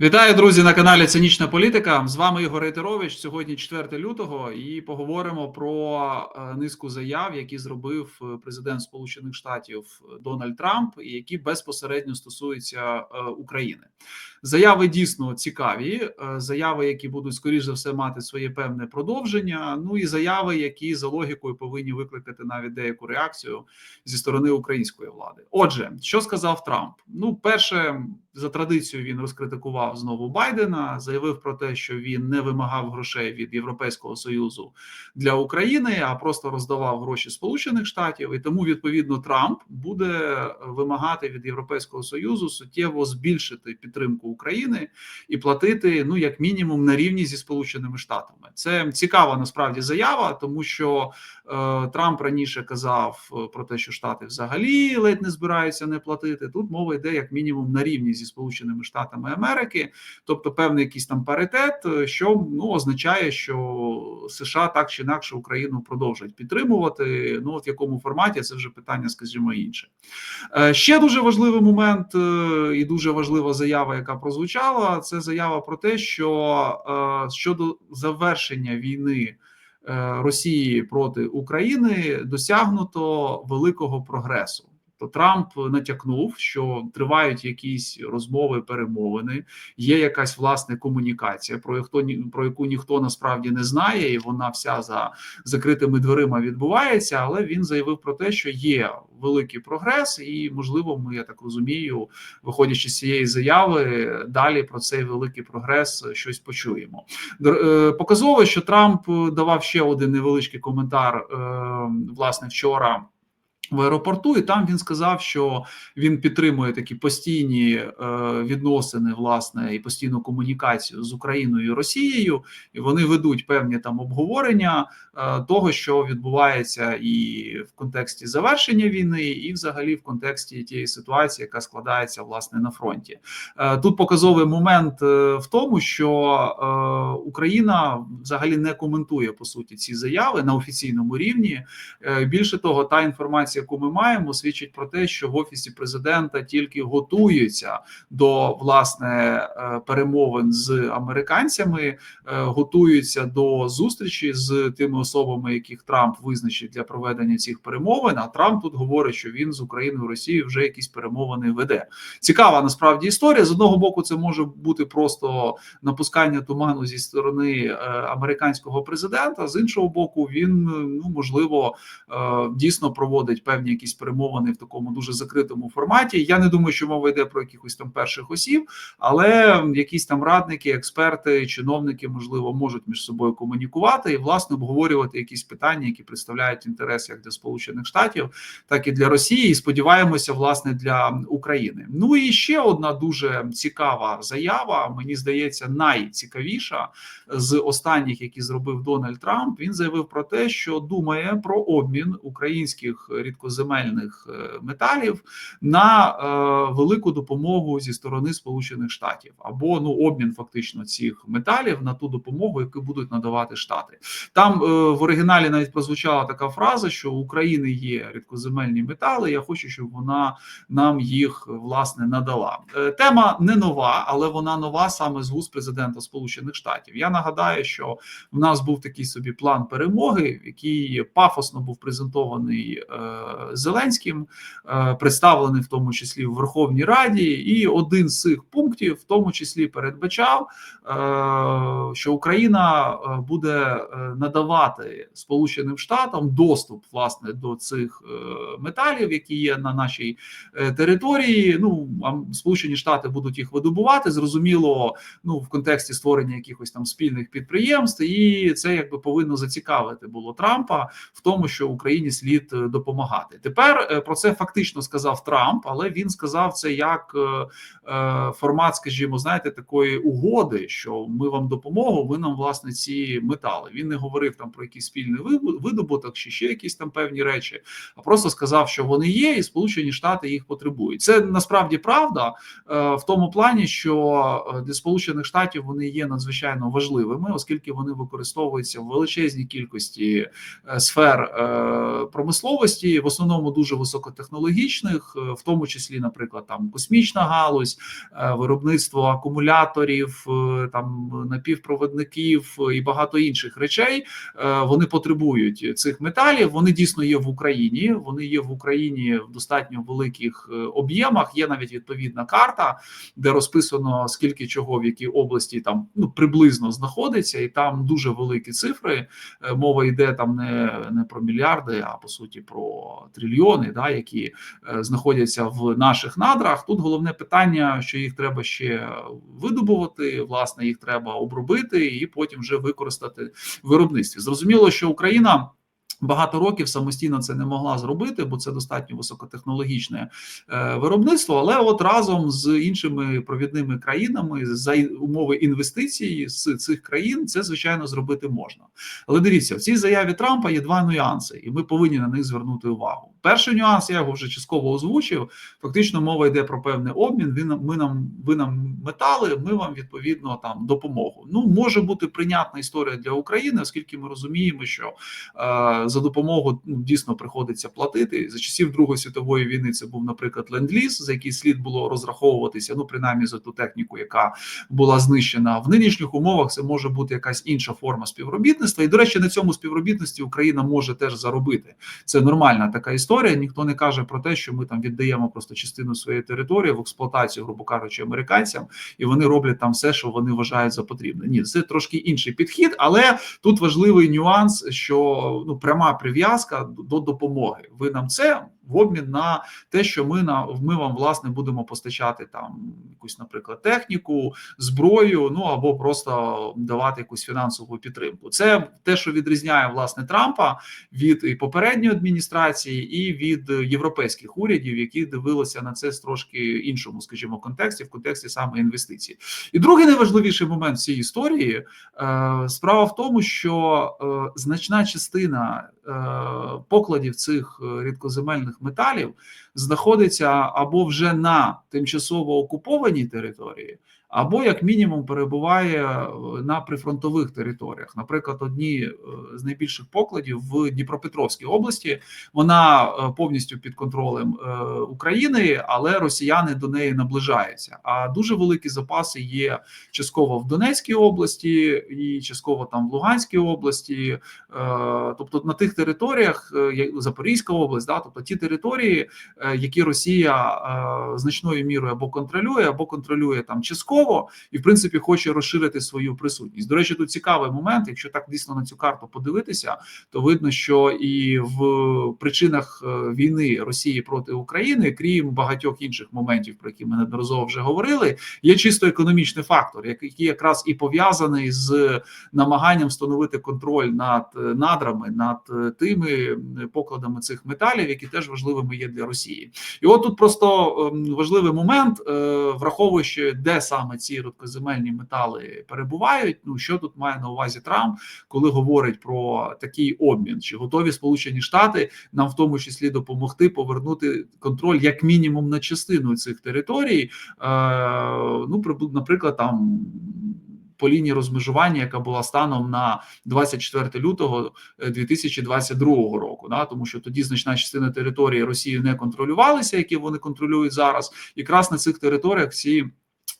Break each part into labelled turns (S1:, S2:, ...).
S1: Вітаю, друзі, на каналі Цинічна Політика. З вами Ігор Рейтерович. Сьогодні 4 лютого, і поговоримо про е, низку заяв, які зробив е, президент Сполучених Штатів Дональд Трамп, і які безпосередньо стосуються е, України. Заяви дійсно цікаві. Заяви, які будуть скоріш за все мати своє певне продовження. Ну і заяви, які за логікою повинні викликати навіть деяку реакцію зі сторони української влади. Отже, що сказав Трамп? Ну, перше за традицією він розкритикував знову Байдена, заявив про те, що він не вимагав грошей від Європейського союзу для України, а просто роздавав гроші Сполучених Штатів. І тому відповідно Трамп буде вимагати від Європейського союзу суттєво збільшити підтримку України і платити ну як мінімум на рівні зі Сполученими Штатами. Це цікава насправді заява, тому що е, Трамп раніше казав про те, що Штати взагалі ледь не збираються не платити. Тут мова йде як мінімум на рівні зі Сполученими Штатами Америки, тобто певний якийсь там паритет, е, що ну означає, що США так чи інакше Україну продовжують підтримувати. Ну от в якому форматі це вже питання, скажімо, інше. Е, ще дуже важливий момент е, і дуже важлива заява, яка прозвучала. Це заява про те, що щодо завершення війни. Росії проти України досягнуто великого прогресу то Трамп натякнув, що тривають якісь розмови, перемовини. Є якась власне комунікація, про яку про яку ніхто насправді не знає, і вона вся за закритими дверима відбувається. Але він заявив про те, що є великий прогрес, і можливо, ми я так розумію, виходячи з цієї заяви, далі про цей великий прогрес щось почуємо. Е, показово, що Трамп давав ще один невеличкий коментар е, власне вчора в аеропорту, і там він сказав, що він підтримує такі постійні е, відносини, власне, і постійну комунікацію з Україною і Росією, і вони ведуть певні там обговорення е, того, що відбувається і в контексті завершення війни, і взагалі в контексті тієї ситуації, яка складається власне на фронті. Е, тут показовий момент е, в тому, що е, Україна взагалі не коментує по суті ці заяви на офіційному рівні. Е, більше того, та інформація яку ми маємо, свідчить про те, що в офісі президента тільки готуються до власне е, перемовин з американцями, е, готуються до зустрічі з тими особами, яких Трамп визначить для проведення цих перемовин. А Трамп тут говорить, що він з Україною і Росією вже якісь перемовини веде. Цікава насправді історія. З одного боку, це може бути просто напускання туману зі сторони е, американського президента. З іншого боку, він ну можливо дійсно проводить певні якісь перемовини в такому дуже закритому форматі. Я не думаю, що мова йде про якихось там перших осіб, але якісь там радники, експерти, чиновники можливо можуть між собою комунікувати і власне обговорювати якісь питання, які представляють інтерес як для Сполучених Штатів, так і для Росії. І сподіваємося, власне, для України. Ну і ще одна дуже цікава заява. Мені здається, найцікавіша з останніх, які зробив Дональд Трамп. Він заявив про те, що думає про обмін українських рідкоземельних е, металів на е, велику допомогу зі сторони Сполучених Штатів або ну обмін фактично цих металів на ту допомогу, яку будуть надавати штати. Там е, в оригіналі навіть прозвучала така фраза, що у України є рідкоземельні метали. Я хочу, щоб вона нам їх власне надала. Тема не нова, але вона нова саме з вуз президента Сполучених Штатів. Я нагадаю, що в нас був такий собі план перемоги, який пафосно був презентований Зеленським, е, представлений в тому числі в Верховній Раді, і один з цих пунктів, в тому числі, передбачав, е, що Україна е, буде надавати Сполученим Штатам доступ власне до цих металів, які є на нашій території. Ну Сполучені Штати будуть їх видобувати. Зрозуміло, ну в контексті створення якихось там спільних підприємств, і це якби повинно зацікавити було Трампа в тому, що Україні слід допомагати працювати. Тепер е, про це фактично сказав Трамп, але він сказав це як е, е, формат, скажімо, знаєте, такої угоди, що ми вам допомогу, ви нам власне ці метали. Він не говорив там про якийсь спільний видобуток чи ще якісь там певні речі, а просто сказав, що вони є, і Сполучені Штати їх потребують. Це насправді правда в тому плані, що для Сполучених Штатів вони є надзвичайно важливими, оскільки вони використовуються в величезній кількості сфер промисловості в основному дуже високотехнологічних, в тому числі, наприклад, там космічна галузь, виробництво акумуляторів, там напівпроводників і багато інших речей. Вони потребують цих металів. Вони дійсно є в Україні. Вони є в Україні в достатньо великих об'ємах. Є навіть відповідна карта, де розписано скільки чого в якій області там ну приблизно знаходиться, і там дуже великі цифри. Мова йде там не, не про мільярди, а по суті про трильйони, да, які знаходяться в наших надрах. Тут головне питання, що їх треба ще видобувати. Власне, їх треба обробити і потім вже використати в виробництві. Зрозуміло, що Україна. Багато років самостійно це не могла зробити, бо це достатньо високотехнологічне е, виробництво. Але от разом з іншими провідними країнами за умови інвестицій з цих країн це звичайно зробити можна. Але дивіться, в цій заяві Трампа є два нюанси, і ми повинні на них звернути увагу. Перший нюанс я його вже частково озвучив. Фактично, мова йде про певний обмін. Він ми нам ви нам метали. Ми вам відповідно там допомогу. Ну може бути прийнятна історія для України, оскільки ми розуміємо, що е, за допомогу ну, дійсно приходиться платити за часів Другої світової війни. Це був, наприклад, ленд-ліз, за який слід було розраховуватися. Ну принаймні за ту техніку, яка була знищена в нинішніх умовах. Це може бути якась інша форма співробітництва. І до речі, на цьому співробітництві Україна може теж заробити. Це нормальна така історія. Ніхто не каже про те, що ми там віддаємо просто частину своєї території в експлуатацію, грубо кажучи, американцям, і вони роблять там все, що вони вважають за потрібне. Ні, це трошки інший підхід, але тут важливий нюанс, що ну пряма прив'язка до допомоги. Ви нам це в обмін на те, що ми на ми вам власне будемо постачати там якусь, наприклад, техніку, зброю, ну або просто давати якусь фінансову підтримку. Це те, що відрізняє власне Трампа від і попередньої адміністрації, і від європейських урядів, які дивилися на це з трошки іншому, скажімо, контексті, в контексті саме інвестицій. І другий найважливіший момент цієї історії е, справа в тому, що е, значна частина е, покладів цих рідкоземельних металів знаходиться або вже на тимчасово окупованій території, або як мінімум перебуває е, на прифронтових територіях. Наприклад, одні е, з найбільших покладів в Дніпропетровській області вона е, повністю під контролем України, але росіяни до неї наближаються. А дуже великі запаси є частково в Донецькій області і частково там в Луганській області, тобто на тих територіях, Запорізька область, да, тобто ті території, які Росія значною мірою або контролює, або контролює там частково частково і в принципі хоче розширити свою присутність. До речі, тут цікавий момент. Якщо так дійсно на цю карту подивитися, то видно, що і в причинах е, війни Росії проти України, крім багатьох інших моментів, про які ми неодноразово вже говорили, є чисто економічний фактор, який якраз і пов'язаний з намаганням встановити контроль над е, надрами, над е, тими покладами цих металів, які теж важливими є для Росії, і от тут просто ем, важливий момент, враховуючи де саме ці рідкоземельні метали перебувають. Ну що тут має на увазі Трамп, коли говорить про такий обмін? Чи готові Сполучені Штати нам в тому числі допомогти повернути контроль як мінімум на частину цих територій? Е, ну наприклад, там. По лінії розмежування, яка була станом на 24 лютого 2022 е, року, да тому що тоді значна частина території Росії не контролювалися, які вони контролюють зараз, якраз на цих територіях всі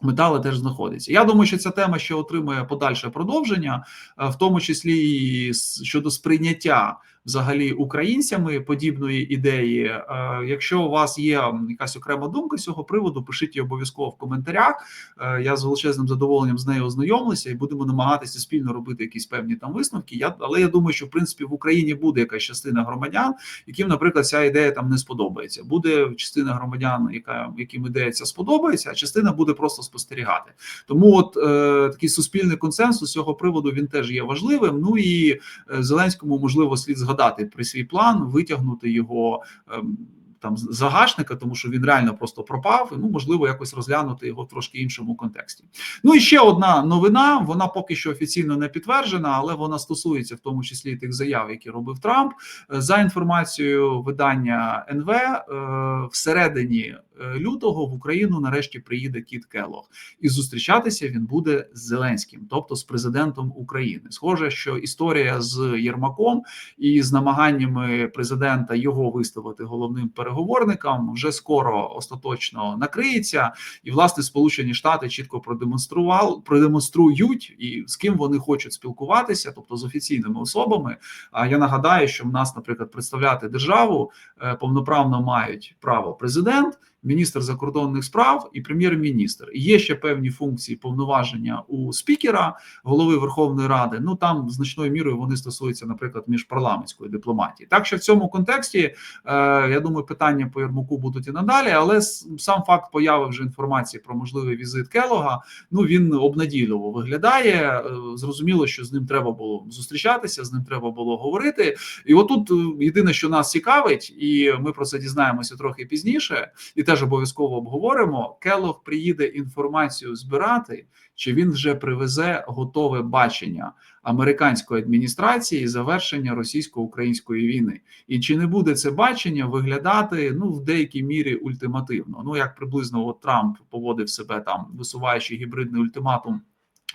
S1: Метали теж знаходяться. Я думаю, що ця тема ще отримує подальше продовження, е, в тому числі і щодо сприйняття взагалі українцями подібної ідеї. Е, якщо у вас є якась окрема думка з цього приводу, пишіть її обов'язково в коментарях. Е, я з величезним задоволенням з нею ознайомлюся і будемо намагатися спільно робити якісь певні там висновки. Я але я думаю, що в принципі в Україні буде якась частина громадян, яким, наприклад, ця ідея там не сподобається. Буде частина громадян, яка яким ідея ця сподобається, а частина буде просто спостерігати. Тому, от е, такий суспільний консенсус з цього приводу він теж є важливим. Ну і е, Зеленському можливо слід згадати згадати при свій план, витягнути його. Ем, там загашника, тому що він реально просто пропав. Ну можливо, якось розглянути його в трошки іншому контексті. Ну і ще одна новина. Вона поки що офіційно не підтверджена, але вона стосується в тому числі тих заяв, які робив Трамп. За інформацією видання НВ е, всередині е, лютого в Україну нарешті приїде Кіт Келлог. і зустрічатися він буде з Зеленським, тобто з президентом України. Схоже, що історія з Єрмаком і з намаганнями президента його виставити головним переговорником вже скоро остаточно накриється, і власне Сполучені Штати чітко продемонстрували продемонструють і з ким вони хочуть спілкуватися, тобто з офіційними особами. А я нагадаю, що в нас, наприклад, представляти державу е, повноправно мають право президент. Міністр закордонних справ і прем'єр-міністр є ще певні функції повноваження у спікера голови Верховної Ради. Ну там значною мірою вони стосуються, наприклад, міжпарламентської дипломатії. Так що в цьому контексті е, я думаю, питання по Єрмаку будуть і надалі, але сам факт появи вже інформації про можливий візит Келога. Ну він обнадійливо виглядає. Е, зрозуміло, що з ним треба було зустрічатися, з ним треба було говорити. І отут е, єдине, що нас цікавить, і ми про це дізнаємося трохи пізніше, і теж обов'язково обговоримо. Келог приїде інформацію збирати, чи він вже привезе готове бачення американської адміністрації завершення російсько-української війни, і чи не буде це бачення виглядати ну в деякій мірі ультимативно? Ну як приблизно от Трамп поводив себе там, висуваючи гібридний ультиматум.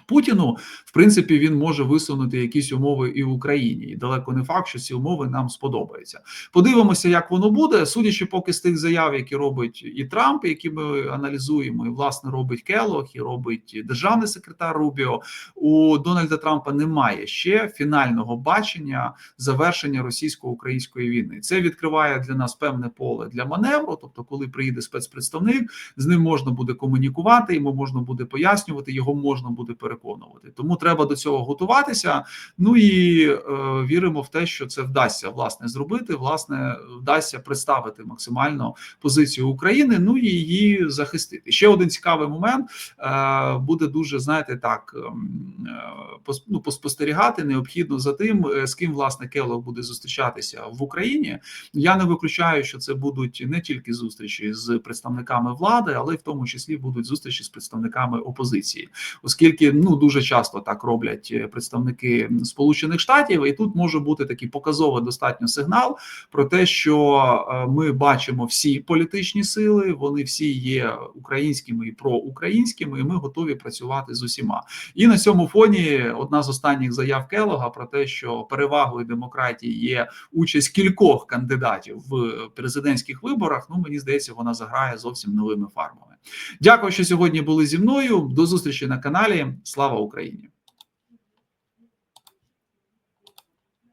S1: Путіну, в принципі, він може висунути якісь умови і в Україні, і далеко не факт, що ці умови нам сподобаються. Подивимося, як воно буде. Судячи, поки з тих заяв, які робить і Трамп, які ми аналізуємо, і власне робить Келох, і робить державний секретар Рубіо. У Дональда Трампа немає ще фінального бачення завершення російсько-української війни. Це відкриває для нас певне поле для маневру. Тобто, коли приїде спецпредставник, з ним можна буде комунікувати, йому можна буде пояснювати, його можна буде переконувати переконувати. Тому треба до цього готуватися. Ну і е, віримо в те, що це вдасться власне зробити. Власне, вдасться представити максимально позицію України. Ну і її захистити. Ще один цікавий момент е, буде дуже знаєте, так ем, е, ну, поспостерігати необхідно за тим, е, з ким власне Келлог буде зустрічатися в Україні. Я не виключаю, що це будуть не тільки зустрічі з представниками влади, але й в тому числі будуть зустрічі з представниками опозиції, оскільки ну дуже часто так роблять е, представники Сполучених Штатів, і тут може бути такий показовий достатньо сигнал про те, що е, ми бачимо всі політичні сили, вони всі є українськими і проукраїнськими, і ми готові працювати з усіма. І на цьому фоні одна з останніх заяв Келога про те, що перевагою демократії є участь кількох кандидатів в президентських виборах. Ну мені здається, вона заграє зовсім новими фарбами. Дякую, що сьогодні були зі мною. До зустрічі на каналі. Слава Україні!